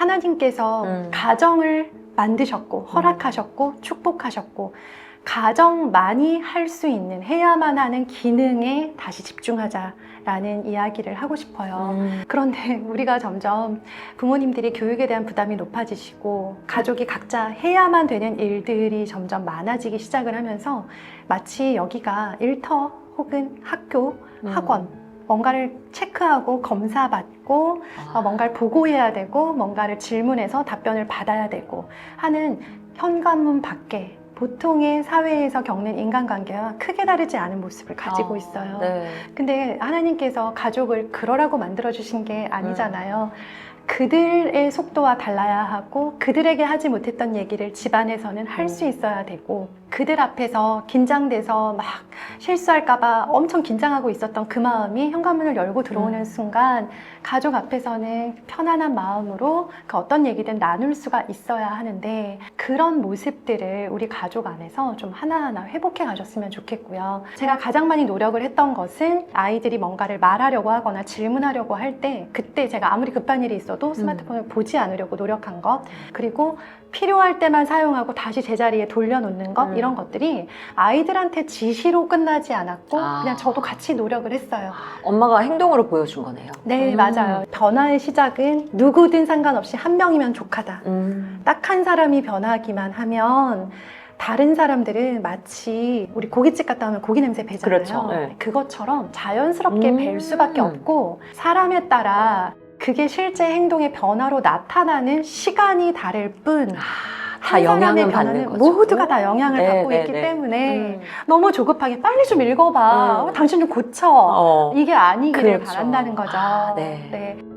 하나님께서 음. 가정을 만드셨고 허락하셨고 축복하셨고 가정만이 할 수 있는 해야만 하는 기능에 다시 집중하자라는 이야기를 하고 싶어요. 음. 그런데 우리가 점점 부모님들이 교육에 대한 부담이 높아지시고 가족이 각자 해야만 되는 일들이 점점 많아지기 시작을 하면서 마치 여기가 일터 혹은 학교, 음. 학원 뭔가를 체크하고 검사받고 아. 어, 뭔가를 보고해야 되고 뭔가를 질문해서 답변을 받아야 되고 하는 현관문 밖에 보통의 사회에서 겪는 인간관계와 크게 다르지 않은 모습을 가지고 아, 있어요. 네. 근데 하나님께서 가족을 그러라고 만들어 주신 게 아니잖아요. 음. 그들의 속도와 달라야 하고 그들에게 하지 못했던 얘기를 집안에서는 할수 음. 있어야 되고 그들 앞에서 긴장돼서 막 실수할까봐 엄청 긴장하고 있었던 그 마음이 현관문을 열고 들어오는 음. 순간 가족 앞에서는 편안한 마음으로 그 어떤 얘기든 나눌 수가 있어야 하는데 그런 모습들을 우리 가족 안에서 좀 하나하나 회복해 가셨으면 좋겠고요. 제가 가장 많이 노력을 했던 것은 아이들이 뭔가를 말하려고 하거나 질문하려고 할 때 그때 제가 아무리 급한 일이 있어도 스마트폰을 보지 않으려고 노력한 것 그리고 필요할 때만 사용하고 다시 제자리에 돌려놓는 것 음. 이런 것들이 아이들한테 지시로 끝나지 않았고 아. 그냥 저도 같이 노력을 했어요. 엄마가 행동으로 보여준 거네요. 네 음. 맞아요. 변화의 시작은 누구든 상관없이 한 명이면 족하다. 음. 딱 한 사람이 변하기만 하면 다른 사람들은 마치 우리 고깃집 갔다 오면 고기 냄새 배잖아요. 그렇죠. 네. 그것처럼 자연스럽게 음. 뵐 수밖에 없고 사람에 따라 그게 실제 행동의 변화로 나타나는 시간이 다를 뿐. 다 영향을 받는 거죠. 모두가 다 영향을 네, 받고 네, 있기 네. 때문에 음. 너무 조급하게 빨리 좀 읽어봐. 음. 어, 당신 좀 고쳐. 어. 이게 아니기를 그렇죠. 바란다는 거죠. 아, 네. 네.